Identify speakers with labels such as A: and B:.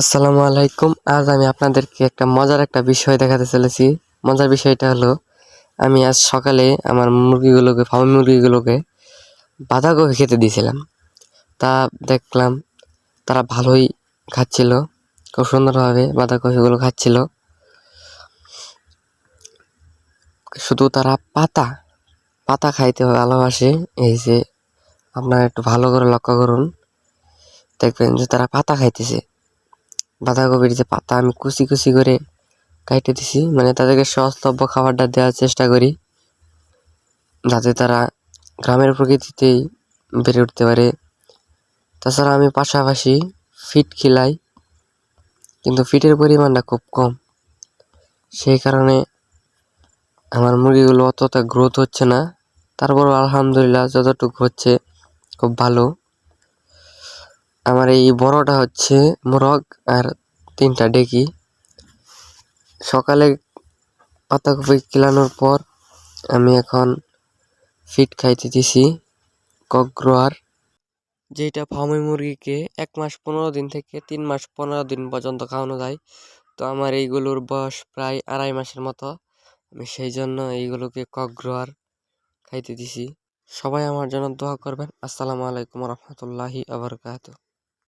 A: আসসালামু আলাইকুম। আজ আমি আপনাদেরকে একটা মজার একটা বিষয় দেখাতে চলেছি। মজার বিষয়টা হলো, আমি আজ সকালে আমার মুরগিগুলোকে, ফার্মি মুরগিগুলোকে বাঁধাকপি খেতে দিয়েছিলাম। তা দেখলাম তারা ভালোই খাচ্ছিল, খুব সুন্দরভাবে বাঁধাকপিগুলো খাচ্ছিল। শুধু তারা পাতা পাতা খাইতে ভালোবাসে। এই যে, আপনারা একটু ভালো করে লক্ষ্য করুন। দেখবেন যে তারা পাতা খাইতেছে। বাঁধাকপির যে পাতা আমি কুচি কুচি করে কাইটে দিছি। মানে তাদেরকে সহজলভ্য খাবারটা দেওয়ার চেষ্টা করি, যাতে তারা গ্রামের প্রকৃতিতেই বেড়ে উঠতে পারে। তাছাড়া আমি পাশাপাশি ফিট খিলাই, কিন্তু ফিটের পরিমাণটা খুব কম। সেই কারণে আমার মুরগিগুলো অতটা গ্রোথ হচ্ছে না। তারপরও আলহামদুলিল্লাহ যতটুকু হচ্ছে খুব ভালো। আমার এই বড়টা হচ্ছে মোরগ আর তিনটা ডেকি। সকালে পাতাকপি কিলানোর পর আমি এখন ফিট খাইতে দিছি কগ্রোয়ার যেটা ফার্মি মুরগিকে এক মাস পনেরো দিন থেকে তিন মাস পনেরো দিন পর্যন্ত খাওয়ানো যায়। তো আমার এইগুলোর বয়স প্রায় আড়াই মাসের মতো। আমি সেই জন্য এইগুলোকে কগ্রোয়ার খাইতে দিছি সবাই আমার জন্য দোয়া করবেন। আসসালামু আলাইকুম রহমতুল্লাহি আবরকাত